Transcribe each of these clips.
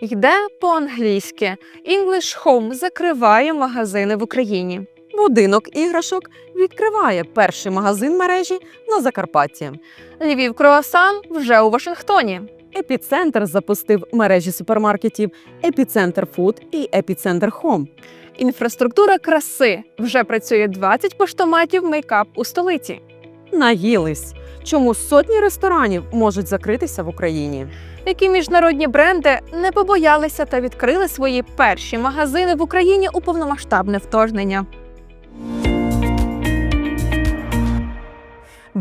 Йде по-англійськи. English Home закриває магазини в Україні. Будинок іграшок відкриває перший магазин мережі на Закарпатті. Львів Круасан вже у Вашингтоні. Епіцентр запустив мережі супермаркетів Епіцентр Фуд і Епіцентр Хом. Інфраструктура краси вже працює 20 поштоматів мейкап у столиці. Наїлись. Чому сотні ресторанів можуть закритися в Україні? Які міжнародні бренди не побоялися та відкрили свої перші магазини в Україні у повномасштабне вторгнення.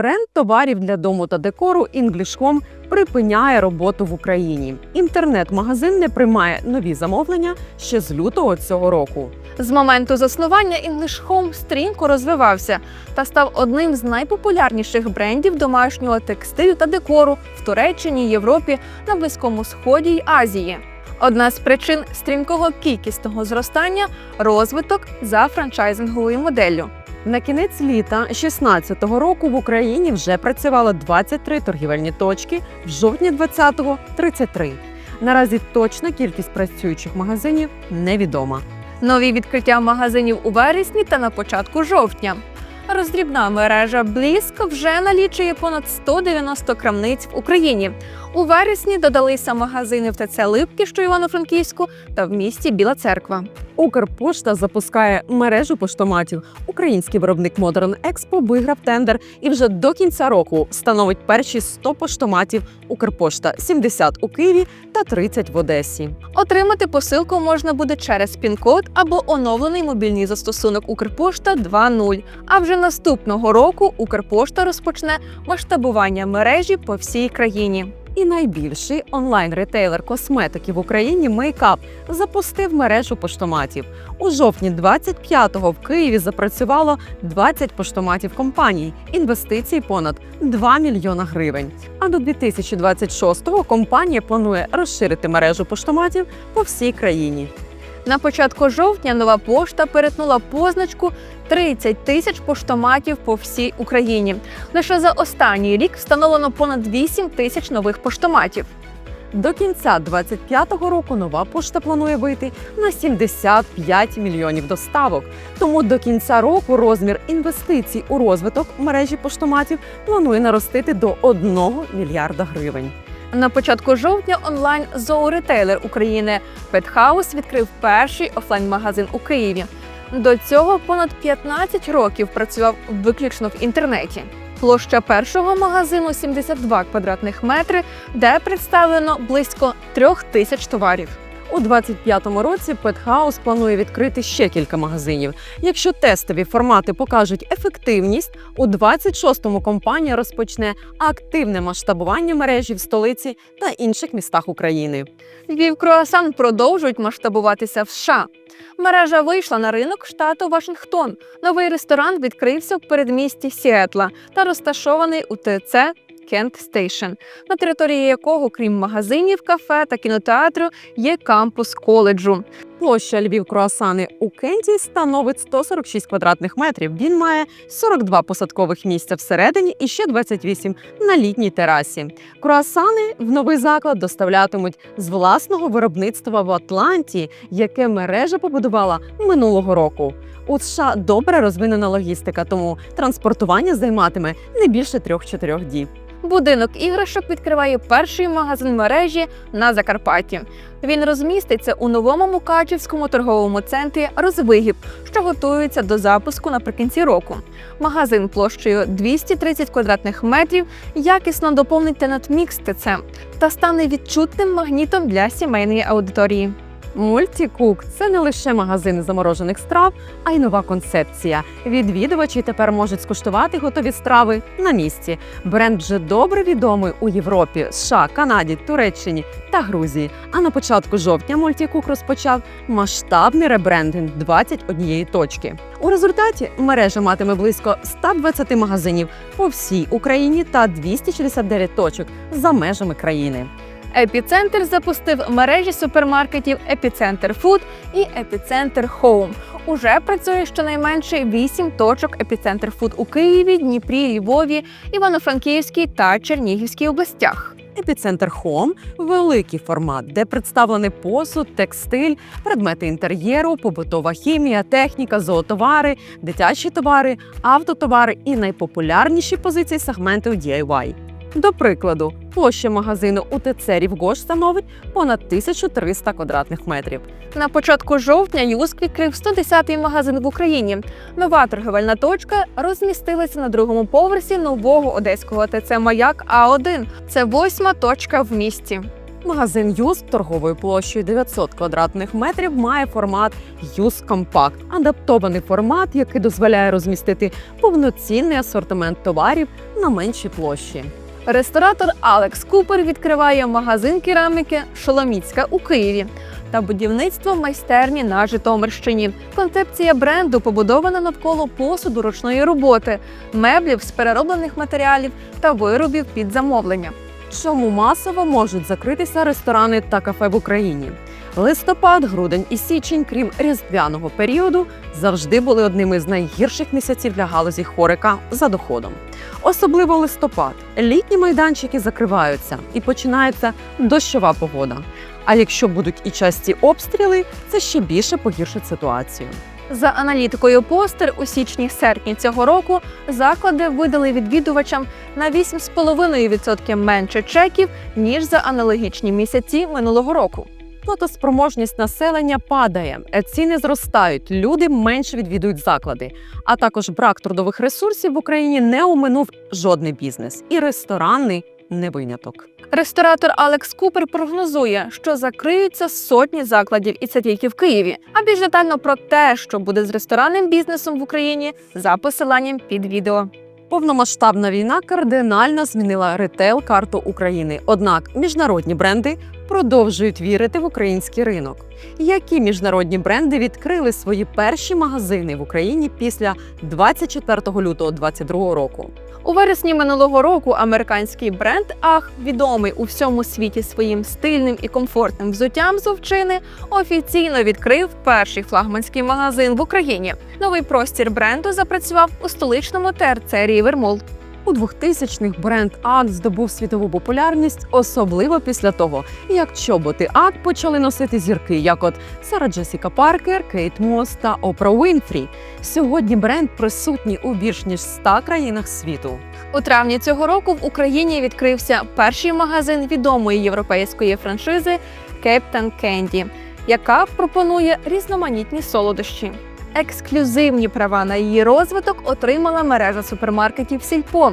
Бренд товарів для дому та декору English Home припиняє роботу в Україні. Інтернет-магазин не приймає нові замовлення ще з лютого цього року. З моменту заснування English Home стрімко розвивався та став одним з найпопулярніших брендів домашнього текстилю та декору в Туреччині, Європі, на Близькому Сході й Азії. Одна з причин стрімкого кількісного зростання розвиток за франчайзинговою моделлю. На кінець літа 2016 року в Україні вже працювало 23 торгівельні точки, в жовтні 20-го – 33. Наразі точна кількість працюючих магазинів невідома. Нові відкриття магазинів у вересні та на початку жовтня. Роздрібна мережа Бліск вже налічує понад 190 крамниць в Україні. У вересні додалися магазини в ТЦ Липки, що Івано-Франківську, та в місті Біла Церква. Укрпошта запускає мережу поштоматів. Український виробник Modern Expo виграв тендер і вже до кінця року встановить перші 100 поштоматів Укрпошта 70 у Києві та 30 в Одесі. Отримати посилку можна буде через пін-код або оновлений мобільний застосунок Укрпошта 2.0. А вже наступного року Укрпошта розпочне масштабування мережі по всій країні. І найбільший онлайн-ретейлер косметики в Україні Мейкап запустив мережу поштоматів. У жовтні 25-го в Києві запрацювало 20 поштоматів компаній. Інвестиції понад 2 мільйона гривень. А до 2026-го компанія планує розширити мережу поштоматів по всій країні. На початку жовтня нова пошта перетнула позначку 30 тисяч поштоматів по всій Україні. Лише за останній рік встановлено понад 8 тисяч нових поштоматів. До кінця 25-го року нова пошта планує вийти на 75 мільйонів доставок. Тому до кінця року розмір інвестицій у розвиток мережі поштоматів планує наростити до 1 мільярда гривень. На початку жовтня онлайн зооретейлер України Петхаус відкрив перший офлайн-магазин у Києві. До цього понад 15 років працював виключно в інтернеті. Площа першого магазину 72 квадратних метри, де представлено близько трьох тисяч товарів. У 25-му році Петхаус планує відкрити ще кілька магазинів. Якщо тестові формати покажуть ефективність, у 26-му компанія розпочне активне масштабування мережі в столиці та інших містах України. Львів Круасан продовжують масштабуватися в США. Мережа вийшла на ринок штату Вашингтон. Новий ресторан відкрився в передмісті Сіетла та розташований у ТЦ Кент Стейшн, на території якого, крім магазинів, кафе та кінотеатру, є кампус коледжу. Площа Львів Круасани у Кенті становить 146 квадратних метрів. Він має 42 посадкових місця всередині і ще 28 на літній терасі. Круасани в новий заклад доставлятимуть з власного виробництва в Атланті, яке мережа побудувала минулого року. У США добре розвинена логістика, тому транспортування займатиме не більше 3-4 діб. Будинок іграшок відкриває перший магазин мережі на Закарпатті. Він розміститься у новому Мукачівському торговому центрі Розвигіб, що готується до запуску наприкінці року. Магазин площею 230 квадратних метрів якісно доповнить Тенетмікс ТЦ та стане відчутним магнітом для сімейної аудиторії. Мультікук це не лише магазин заморожених страв, а й нова концепція. Відвідувачі тепер можуть скуштувати готові страви на місці. Бренд вже добре відомий у Європі, США, Канаді, Туреччині та Грузії. А на початку жовтня Мультікук розпочав масштабний ребрендинг 21 точки. У результаті мережа матиме близько 120 магазинів по всій Україні та 269 точок за межами країни. Епіцентр запустив мережі супермаркетів Епіцентр Фуд і Епіцентр Хоум. Уже працює щонайменше 8 точок Епіцентр Фуд у Києві, Дніпрі, Львові, Івано-Франківській та Чернігівській областях. Епіцентр Хом великий формат, де представлений посуд, текстиль, предмети інтер'єру, побутова хімія, техніка, зоотовари, дитячі товари, автотовари і найпопулярніші позиції сегменту DIY. До прикладу, площа магазину у ТЦ Рівгош становить понад 1300 квадратних метрів. На початку жовтня Юск відкрив 110-й магазин в Україні. Нова торговельна точка розмістилася на другому поверсі нового одеського ТЦ Маяк А1. Це восьма точка в місті. Магазин Юск торговою площею 900 квадратних метрів має формат Юск Компакт, адаптований формат, який дозволяє розмістити повноцінний асортимент товарів на меншій площі. Ресторатор Алекс Купер відкриває магазин кераміки Шоломіцька у Києві та будівництво майстерні на Житомирщині. Концепція бренду побудована навколо посуду ручної роботи, меблів з перероблених матеріалів та виробів під замовлення. Чому масово можуть закритися ресторани та кафе в Україні? Листопад, грудень і січень, крім різдвяного періоду, завжди були одними з найгірших місяців для галузі хорика за доходом. Особливо листопад. Літні майданчики закриваються і починається дощова погода. А якщо будуть і часті обстріли, це ще більше погіршить ситуацію. За аналітикою Постер у січні-серпні цього року заклади видали відвідувачам на 8,5% менше чеків ніж за аналогічні місяці минулого року. Платоспроможність населення падає, ціни зростають, люди менше відвідують заклади. А також брак трудових ресурсів в Україні не оминув жодний бізнес, і ресторанний не виняток. Ресторатор Алекс Купер прогнозує, що закриються сотні закладів, і це тільки в Києві. А більш детально про те, що буде з ресторанним бізнесом в Україні, за посиланням під відео. Повномасштабна війна кардинально змінила ретейл карту України. Однак міжнародні бренди продовжують вірити в український ринок. Які міжнародні бренди відкрили свої перші магазини в Україні після 24 лютого 2022 року? У вересні минулого року американський бренд Ах, відомий у всьому світі своїм стильним і комфортним взуттям з овчини, офіційно відкрив перший флагманський магазин в Україні. Новий простір бренду запрацював у столичному ТРЦ Рівермол. У 2000-х бренд АК здобув світову популярність, особливо після того, як чоботи АК почали носити зірки, як от Сара Джесіка Паркер, Кейт Мос та Опра Уінфрі. Сьогодні бренд присутній у більш ніж 100 країнах світу. У травні цього року в Україні відкрився перший магазин відомої європейської франшизи Captain Candy, яка пропонує різноманітні солодощі. Ексклюзивні права на її розвиток отримала мережа супермаркетів Сільпо.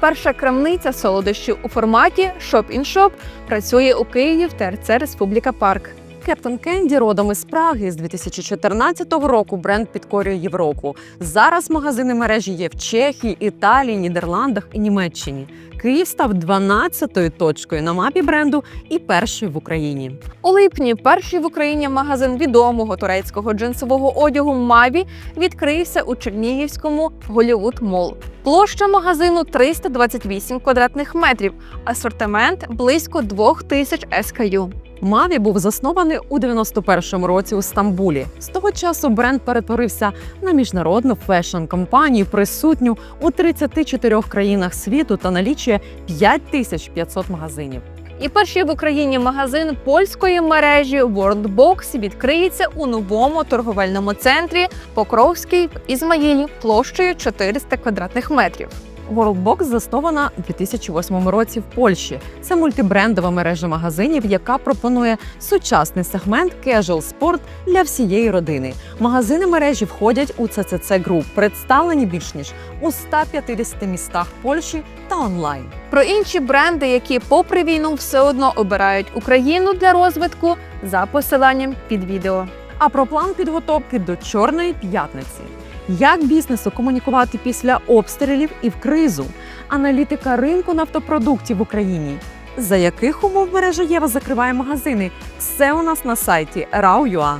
Перша крамниця солодощів у форматі Shop-in-Shop працює у Києві в ТРЦ Республіка Парк. Кептон Кенді родом із Праги з 2014 року бренд підкорює Європу. Зараз магазини мережі є в Чехії, Італії, Нідерландах і Німеччині. Київ став 12-ю точкою на мапі бренду і першою в Україні. У липні перший в Україні магазин відомого турецького джинсового одягу Маві відкрився у Чернігівському Голівуд Мол. Площа магазину 328 квадратних метрів, асортимент близько 2000 SKU. Маві був заснований у 91-му році у Стамбулі. З того часу бренд перетворився на міжнародну фешн-компанію, присутню у 34 країнах світу та налічує 5500 магазинів. І перший в Україні магазин польської мережі Worldbox відкриється у новому торговельному центрі Покровський в Ізмаїлі площею 400 квадратних метрів. Worldbox заснована у 2008 році в Польщі. Це мультибрендова мережа магазинів, яка пропонує сучасний сегмент casual sport для всієї родини. Магазини мережі входять у CCC Group, представлені більш ніж у 150 містах Польщі та онлайн. Про інші бренди, які, попри війну, все одно обирають Україну для розвитку, за посиланням під відео. А про план підготовки до Чорної п'ятниці. Як бізнесу комунікувати після обстрілів і в кризу? Аналітика ринку нафтопродуктів в Україні. За яких умов мережа Єва закриває магазини? Все у нас на сайті rau.ua.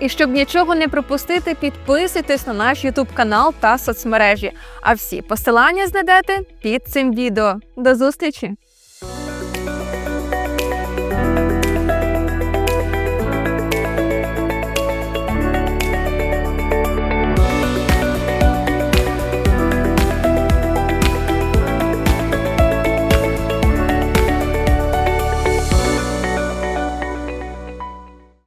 І щоб нічого не пропустити, підписуйтесь на наш YouTube канал та соцмережі. А всі посилання знайдете під цим відео. До зустрічі!